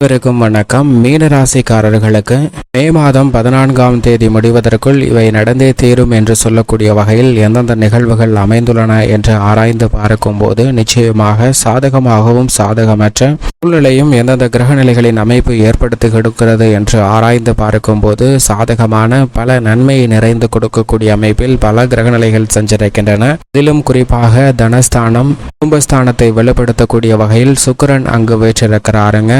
அனைவருக்கும் வணக்கம். மீனராசிக்காரர்களுக்கு மே மாதம் பதினான்காம் தேதி முடிவதற்குள் இவை நடந்தே தீரும் என்று சொல்லக்கூடிய வகையில் எந்தெந்த நிகழ்வுகள் அமைந்துள்ளன என்று ஆராய்ந்து பார்க்கும்போது நிச்சயமாக சாதகமாகவும் சாதகமற்ற சூழ்நிலையும் எந்தெந்த கிரகநிலைகளின் அமைப்பு ஏற்படுத்தி கொடுக்கிறது என்று ஆராய்ந்து பார்க்கும்போது சாதகமான பல நன்மையை நிறைந்து கொடுக்கக்கூடிய அமைப்பில் பல கிரகநிலைகள் சஞ்சரிக்கின்றன. இதிலும் குறிப்பாக தனஸ்தானம் குடும்பஸ்தானத்தை வெளிப்படுத்தக்கூடிய வகையில் சுக்கரன் அங்கு வீற்றிருக்கிறாருங்க.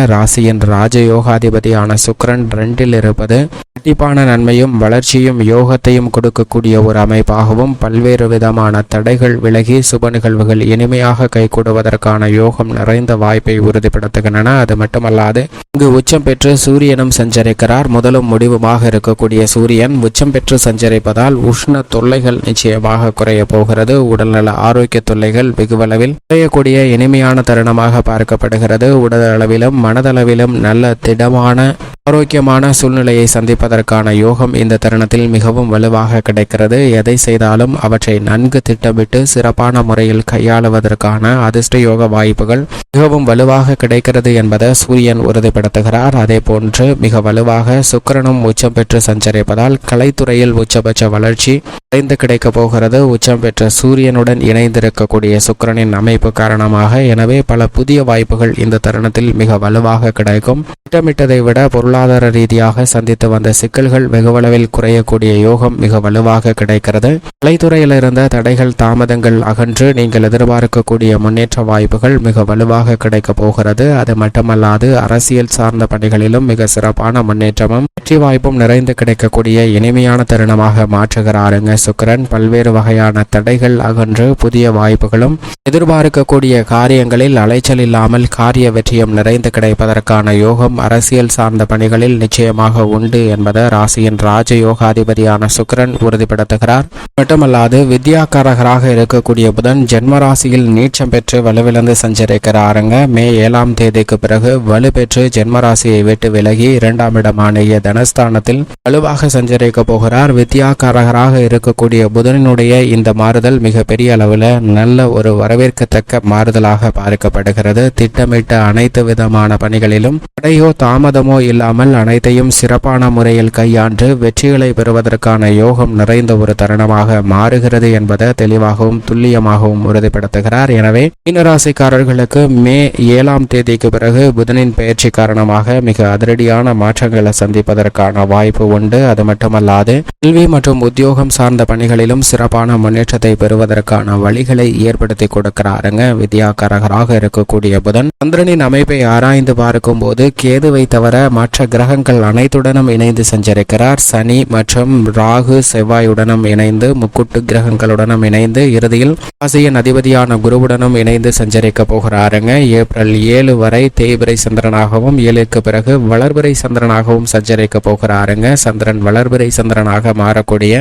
என்ற ராஜயோகாதிபதியான சுக்ரன் ரெண்டில் இருப்பது கண்டிப்பான நன்மையும் வளர்ச்சியும் யோகத்தையும் கொடுக்கக்கூடிய ஒரு அமைப்பாகவும் பல்வேறு விதமான தடைகள் விலகி சுப நிகழ்வுகள் இனிமையாக கைகூடுவதற்கான யோகம் நிறைந்த வாய்ப்பை உறுதிப்படுத்துகின்றன. அது மட்டுமல்லாது இங்கு உச்சம் பெற்று சூரியனும் சஞ்சரிக்கிறார். முதலும் முடிவுமாக இருக்கக்கூடிய சூரியன் உச்சம் பெற்று சஞ்சரிப்பதால் உஷ்ண தொல்லைகள் நிச்சயமாக குறைய போகிறது. உடல்நல ஆரோக்கிய தொல்லைகள் வெகுவளவில் குறையக்கூடிய இனிமையான தருணமாக பார்க்கப்படுகிறது. உடல் அளவிலும் மனதளவிலும் நல்ல திடமான ஆரோக்கியமான சூழ்நிலையை சந்திப்பதற்கான யோகம் இந்த தருணத்தில் மிகவும் வலுவாக கிடைக்கிறது. எதை செய்தாலும் அவற்றை நன்கு திட்டமிட்டு சிறப்பான முறையில் கையாளுவதற்கான அதிர்ஷ்ட யோக வாய்ப்புகள் மிகவும் வலுவாக கிடைக்கிறது என்பதை சூரியன் உறுதிப்படுத்துகிறார். அதே போன்று மிக வலுவாக சுக்கிரனும் உச்சம் பெற்று சஞ்சரிப்பதால் கலைத்துறையில் உச்சபட்ச வளர்ச்சி அடைந்து கிடைக்கப் போகிறது. உச்சம் பெற்ற சூரியனுடன் இணைந்திருக்கக்கூடிய சுக்கிரனின் அமைப்பு காரணமாக எனவே பல புதிய வாய்ப்புகள் இந்த தருணத்தில் மிக வலுவாக கிடைக்கும். திட்டமிட்டதை விட பொருளாதார ரீதியாக சந்தித்து வந்த சிக்கல்கள் வெகுவளவில் குறையக்கூடிய யோகம் மிக வலுவாக கிடைக்கிறது. கலைத்துறையில் இருந்த தடைகள் தாமதங்கள் அகன்று நீங்கள் எதிர்பார்க்கக்கூடிய முன்னேற்ற வாய்ப்புகள் மிக வலுவாக கிடைக்கப் போகிறது. அது மட்டுமல்லாது அரசியல் சார்ந்த பணிகளிலும் மிக சிறப்பான முன்னேற்றமும் வெற்றி வாய்ப்பும் நிறைந்து கிடைக்கக்கூடிய இனிமையான தருணமாக மாற்றுகிறாருங்க சுக்கரன். பல்வேறு வகையான தடைகள் அகன்று புதிய வாய்ப்புகளும் எதிர்பார்க்கக்கூடிய காரியங்களில் அலைச்சல் இல்லாமல் காரிய வெற்றியும் நிறைந்து கிடைப்பதற்கான யோகம் அரசியல் சார்ந்த பணிகளில் நிச்சயமாக உண்டு என்பது ராசியின் ராஜயோகாதிபதியான சுக்கரன் உறுதிப்படுத்துகிறார். மட்டுமல்லாது வித்யாகாரகராக இருக்கக்கூடிய புதன் ஜென்ம ராசியில் நீச்சம் பெற்று வலுவிழந்து சஞ்சரிக்கிறாருங்க. மே ஏழாம் தேதிக்கு பிறகு வலு பெற்று ஜென்ம ராசியை விட்டு விலகி இரண்டாம் இடமானிய தனஸ்தானத்தில் வலுவாக சஞ்சரிக்க போகிறார். வித்யாகாரகராக இருக்கக்கூடிய புதனினுடைய இந்த மாறுதல் மிக பெரிய அளவில் நல்ல ஒரு வரவேற்கத்தக்க மாறுதலாக பார்க்கப்படுகிறது. திட்டமிட்ட அனைத்து விதமான பணிகளிலும் தடையோ தாமதமோ இல்லாமல் அனைத்தையும் சிறப்பான முறையில் கையாண்டு வெற்றிகளை பெறுவதற்கான யோகம் நிறைந்த ஒரு தருணமாக மாறுகிறது என்பதை தெளிவாகவும் துல்லியமாகவும் உறுதிப்படுத்துகிறார். எனவே மீனராசிக்காரர்களுக்கு மே ஏழாம் தேதிக்கு பிறகு புதனின் பயிற்சி காரணமாக மிக அதிரடியான மாற்றங்களை சந்திப்பதற்கான வாய்ப்பு உண்டு. அது மட்டுமல்லாது கல்வி மற்றும் உத்தியோகம் சார்ந்த பணிகளிலும் சிறப்பான முன்னேற்றத்தை பெறுவதற்கான வழிகளை ஏற்படுத்தி கொடுக்கிறாருங்க. வித்யாகரகராக இருக்கக்கூடிய புதன் சந்திரனின் அமைப்பை ஆராய்ந்து பார்க்கும்போது கேதுவை தவிர மற்ற கிரகங்கள் அனைத்துடனும் இணைந்து சஞ்சரிக்கிறார். சனி மற்றும் ராகு செவ்வாயுடனும் இணைந்து முக்குட்டு கிரகங்களுடனும் இணைந்து இறுதியில் ராசியின் அதிபதியான குருவுடனும் இணைந்து சஞ்சரிக்க போகிறாருங்க. ஏப்ரல் ஏழு வரை தேய்பிரை சந்திரனாகவும் ஏழுக்கு பிறகு வளர்பிறை சந்திரனாகவும் சஞ்சரிக்க போகிறாருங்க. சந்திரன் வளர்பிறை சந்திரனாக மாறக்கூடிய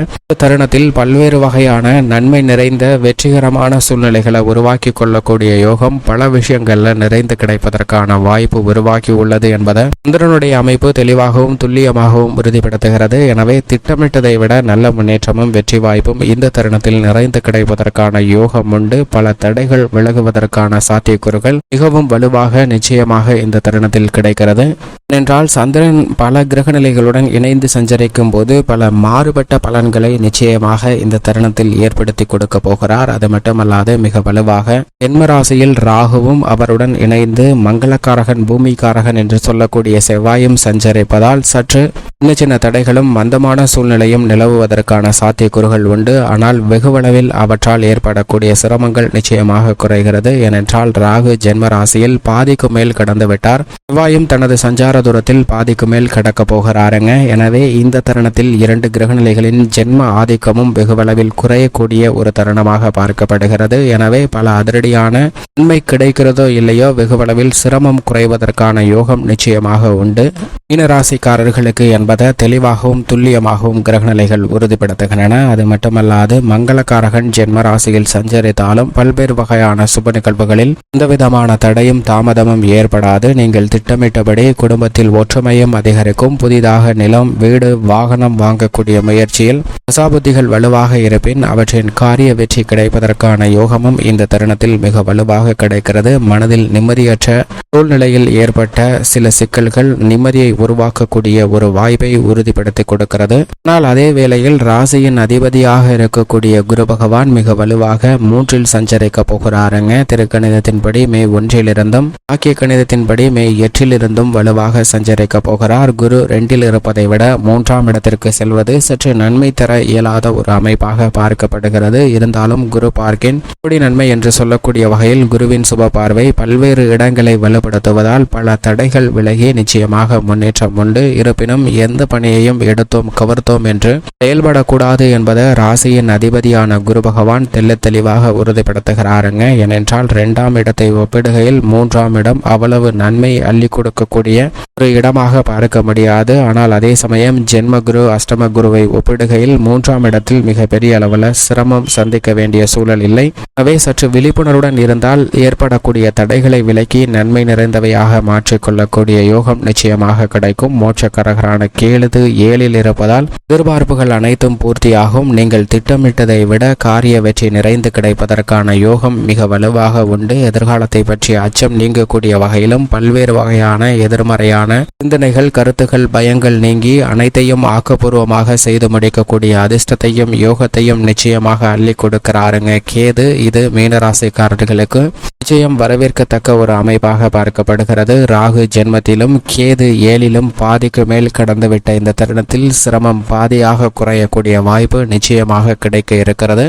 தருணத்தில் பல்வேறு வகையான நன்மை நிறைந்த வெற்றிகரமான சூழ்நிலைகளை உருவாக்கி கொள்ளக்கூடிய யோகம் பல விஷயங்கள்ல நிறைந்து கிடைப்பதற்கான வாய்ப்பு உருவாக்கி உள்ளது என்பதை சந்திரனுடைய அமைப்பு தெளிவாகவும் துல்லியமாகவும் உறுதிப்படுத்துகிறது. எனவே திட்டமிட்டதை விட நல்ல முன்னேற்றமும் வெற்றி வாய்ப்பும் இந்த தருணத்தில் நிறைந்து கிடைப்பதற்கான யோகம் உண்டு. பல தடைகள் விலகுவதற்கான சாத்தியக்கூறுகள் மிகவும் வலுவாக நிச்சயமாக இந்த தருணத்தில் கிடைக்கிறது. ஏனென்றால் சந்திரன் பல கிரகநிலைகளுடன் இணைந்து சஞ்சரிக்கும் போது பல மாறுபட்ட பலன்களை நிச்சயமாக இந்த தருணத்தில் ஏற்படுத்தி கொடுக்க போகிறார். அது மட்டுமல்லாது மிக வலுவாக ஜென்மராசியில் ராகுவும் அவருடன் இணைந்து மங்களக்காரகன் பூமிக்காரகன் என்று சொல்லக்கூடிய செவ்வாயும் சஞ்சரிப்பதால் சற்று சின்ன சின்ன தடைகளும் மந்தமான சூழ்நிலையும் நிலவுவதற்கான சாத்தியக்கூறுகள் உண்டு. ஆனால் வெகுவளவில் அவற்றால் ஏற்படக்கூடிய சிரமங்கள் நிச்சயமாக குறைகிறது. ஏனென்றால் ராகு ஜென்ம ராசியில் பாதிக்கு மேல் கடந்துவிட்டார். செவ்வாயும் தனது சஞ்சார தூரத்தில் பாதிக்கு மேல் கடக்க போகிறாருங்க. எனவே இந்த தருணத்தில் இரண்டு கிரகநிலைகளின் ஜென்ம ஆதிக்கமும் வெகுவளவில் குறையக்கூடிய ஒரு தருணமாக பார்க்கப்படுகிறது. எனவே பல அதிரடியான நன்மை கிடைக்கிறதோ இல்லையோ வெகுவளவில் சிரமம் குறைவதற்கான யோகம் நிச்சயமாக உண்டு. மீனராசிக்காரர்களுக்கு என்பதை தெளிவாகவும் துல்லியமாகவும் கிரகநிலைகள் உறுதிப்படுத்துகின்றன. அது மட்டுமல்லாது மங்களக்காரகன் ஜென்ம ராசியில் சஞ்சரித்தாலும் பல்வேறு வகையான சுப நிகழ்வுகளில் எந்தவிதமான தடையும் தாமதமும் ஏற்படாது. நீங்கள் திட்டமிட்டபடி குடும்ப குடும்பத்தில் ஒற்றுமையும் அதிகரிக்கும். புதிதாக நிலம் வீடு வாகனம் வாங்கக்கூடிய முயற்சியில் தசாபுத்திகள் வலுவாக இருப்பின் அவற்றின் காரிய வெற்றி கிடைப்பதற்கான யோகமும் இந்த தருணத்தில் மிக வலுவாக கிடைக்கிறது. மனதில் நிம்மதியற்ற சூழ்நிலையில் ஏற்பட்ட சில சிக்கல்கள் நிம்மதியை உருவாக்கக்கூடிய ஒரு வாய்ப்பை உறுதிப்படுத்தி கொடுக்கிறது. ஆனால் அதே வேளையில் ராசியின் அதிபதியாக இருக்கக்கூடிய குரு பகவான் மிக வலுவாக மூன்றில் சஞ்சரிக்க போகிறாருங்க. திருக்கணிதத்தின்படி மே ஒன்றிலிருந்தும் ஆக்கிய கணிதத்தின்படி மே எட்டிலிருந்தும் வலுவாக சஞ்சரிக்கப் போகிறார் குரு ரெண்டில் இருப்பதை விட மூன்றாம் இடத்திற்கு செல்வது சற்று நன்மை தர இயலாத ஒரு அமைப்பாக பார்க்கப்படுகிறது. இருந்தாலும் குரு பார்க்கின் கொடி நன்மை என்று சொல்லக்கூடிய வகையில் குருவின் சுப பார்வை பல்வேறு இடங்களை வலுப்படுத்துவதால் பல தடைகள் விலகி நிச்சயமாக முன்னேற்றம் உண்டு. இருப்பினும் எந்த பணியையும் எடுத்தோம் கவர்த்தோம் என்று செயல்படக்கூடாது என்பதை ராசியின் அதிபதியான குரு பகவான் தெல்ல தெளிவாக உறுதிப்படுத்துகிறாருங்க. ஏனென்றால் இரண்டாம் இடத்தை ஒப்பிடுகையில் மூன்றாம் இடம் அவ்வளவு நன்மை அள்ளி கொடுக்கக்கூடிய ஒரு இடமாக பார்க்க முடியாது. ஆனால் அதே சமயம் ஜென்ம குரு அஷ்டம குருவை ஒப்பிடுகையில் மூன்றாம் இடத்தில் மிகப்பெரிய அளவில் சிரமம் சந்திக்க வேண்டிய சூழல் இல்லை. அவை சற்று விழிப்புணர்வுடன் இருந்தால் ஏற்படக்கூடிய தடைகளை விலக்கி நன்மை நிறைந்தவையாக மாற்றிக்கொள்ளக்கூடிய யோகம் நிச்சயமாக கிடைக்கும். மோட்சக்கரகரான கேளுது ஏழில் இருப்பதால் எதிர்பார்ப்புகள் அனைத்தும் பூர்த்தியாகும். நீங்கள் திட்டமிட்டதை விட காரிய வெற்றி நிறைந்து கிடைப்பதற்கான யோகம் மிக வலுவாக உண்டு. எதிர்காலத்தை பற்றிய அச்சம் நீங்கக்கூடிய வகையிலும் பல்வேறு வகையான எதிர்மறையான சிந்தனைகள் கருத்துகள் பயங்கள் நீங்கி அனைத்தையும் ஆக்கப்பூர்வமாக செய்து முடிக்கக்கூடிய அதிர்ஷ்டத்தையும் யோகத்தையும் நிச்சயமாக அள்ளி கொடுக்கிறாருங்க. கேது இது மீனராசிக்காரர்களுக்கு நிச்சயம் வரவேற்கத்தக்க ஒரு அமைப்பாக பார்க்கப்படுகிறது. ராகு ஜென்மத்திலும் கேது ஏழிலும் பாதிக்கு மேல் கடந்துவிட்ட இந்த தருணத்தில் சிரமம் பாதியாக குறையக்கூடிய வாய்ப்பு நிச்சயமாக கிடைக்க இருக்கிறது.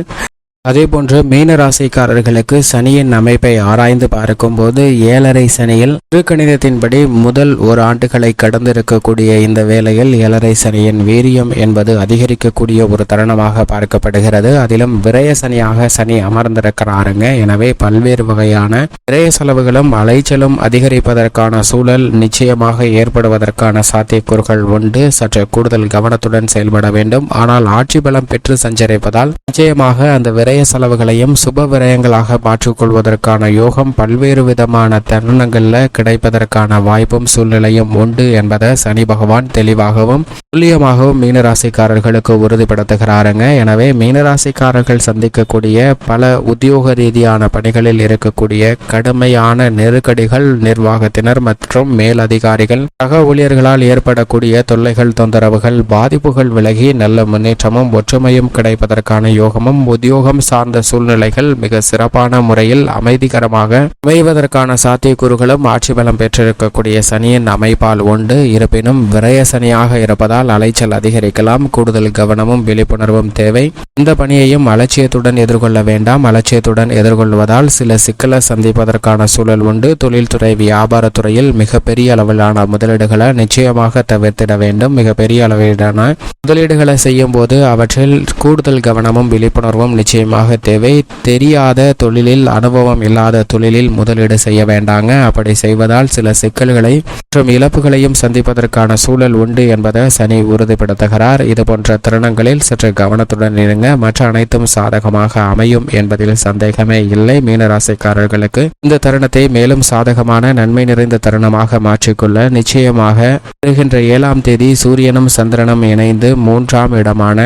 அதேபோன்று மீன ராசிக்காரர்களுக்கு சனியின் அமைப்பை ஆராய்ந்து பார்க்கும்போது ஏழரை சனியில் திருக்கணிதத்தின்படி முதல் ஒரு ஆண்டுகளை கடந்திருக்கக்கூடிய இந்த வேளையில் ஏழரை சனியின் வீரியம் என்பது அதிகரிக்கக்கூடிய ஒரு தருணமாக பார்க்கப்படுகிறது. அதிலும் விரய சனியாக சனி அமர்ந்திருக்கிறாருங்க. எனவே பல்வேறு வகையான விரய செலவுகளும் அலைச்சலும் அதிகரிப்பதற்கான சூழல் நிச்சயமாக ஏற்படுவதற்கான சாத்தியக்கூறுகள் உண்டு. சற்று கூடுதல் கவனத்துடன் செயல்பட வேண்டும். ஆனால் ஆட்சி பலம் பெற்று சஞ்சரிப்பதால் நிச்சயமாக அந்த விரய செலவுகளையும் சுப விரயங்களாக மாற்றிக்கொள்வதற்கான யோகம் பல்வேறு விதமான தருணங்களில் கிடைப்பதற்கான வாய்ப்பும் சூழ்நிலையும் உண்டு என்பதை சனி பகவான் தெளிவாகவும் துல்லியமாகவும் மீனராசிக்காரர்களுக்கு உறுதிப்படுத்துகிறாருங்க. எனவே மீனராசிக்காரர்கள் சந்திக்கக்கூடிய பல உத்தியோக ரீதியான பணிகளில் இருக்கக்கூடிய கடுமையான நெருக்கடிகள் நிர்வாகத்தினர் மற்றும் மேலதிகாரிகள் சக ஊழியர்களால் ஏற்படக்கூடிய தொல்லைகள் தொந்தரவுகள் பாதிப்புகள் விலகி நல்ல முன்னேற்றமும் ஒற்றுமையும் கிடைப்பதற்கான யோகமும் உத்தியோகம் சார்ந்த சூழ்நிலைகள் மிக சிறப்பான முறையில் அமைதிகரமாக அமைவதற்கான சாத்தியக்கூறுகளும் ஆட்சி பலம் பெற்றிருக்கக்கூடிய சனியின் அமைப்பால் உண்டு. இருப்பினும் விரய சனியாக இருப்பதால் அலைச்சல் அதிகரிக்கலாம். கூடுதல் கவனமும் விழிப்புணர்வும் தேவை. இந்த பணியையும் அலட்சியத்துடன் எதிர்கொள்ள வேண்டாம். அலட்சியத்துடன் எதிர்கொள்வதால் சில சிக்கலை சந்திப்பதற்கான சூழல் உண்டு. தொழில்துறை வியாபாரத்துறையில் மிகப்பெரிய அளவிலான முதலீடுகளை நிச்சயமாக தவிர்த்திட வேண்டும். மிகப்பெரிய அளவிலான முதலீடுகளை செய்யும் போது அவற்றில் கூடுதல் கவனமும் விழிப்புணர்வும் நிச்சயம் நிச்சயமாக தேவை. தெரியாத தொழிலில் அனுபவம் இல்லாத தொழிலில் முதலீடு செய்ய வேண்டாங்க. அப்படி செய்வதால் சில சிக்கல்களை மற்றும் இழப்புகளையும் சந்திப்பதற்கான சூழல் உண்டு என்பதை சனி உறுதிப்படுத்துகிறார். இது போன்ற தருணங்களில் சற்று கவனத்துடன் இருங்க. மற்ற அனைத்தும் சாதகமாக அமையும் என்பதில் சந்தேகமே இல்லை. மீனராசிக்காரர்களுக்கு இந்த தருணத்தை மேலும் சாதகமான நன்மை நிறைந்த தருணமாக மாற்றிக்கொள்ள நிச்சயமாக வருகின்ற ஏழாம் தேதி சூரியனும் சந்திரனும் இணைந்து மூன்றாம் இடமான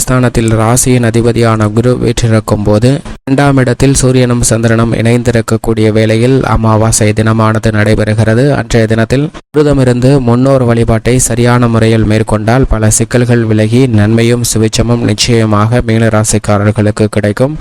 ஸ்தானத்தில் ராசியின் அதிபதியான குரு இருக்கும் போது இரண்டாம் இடத்தில் சூரியனும் சந்திரனும் இணைந்திருக்கக்கூடிய வேளையில் அமாவாசை தினமானது நடைபெறுகிறது. அன்றைய தினத்தில் விரதமிருந்து முன்னோர் வழிபாட்டை சரியான முறையில் மேற்கொண்டால் பல சிக்கல்கள் விலகி நன்மையும் சுவிச்சமும் நிச்சயமாக மீனராசிக்காரர்களுக்கு கிடைக்கும்.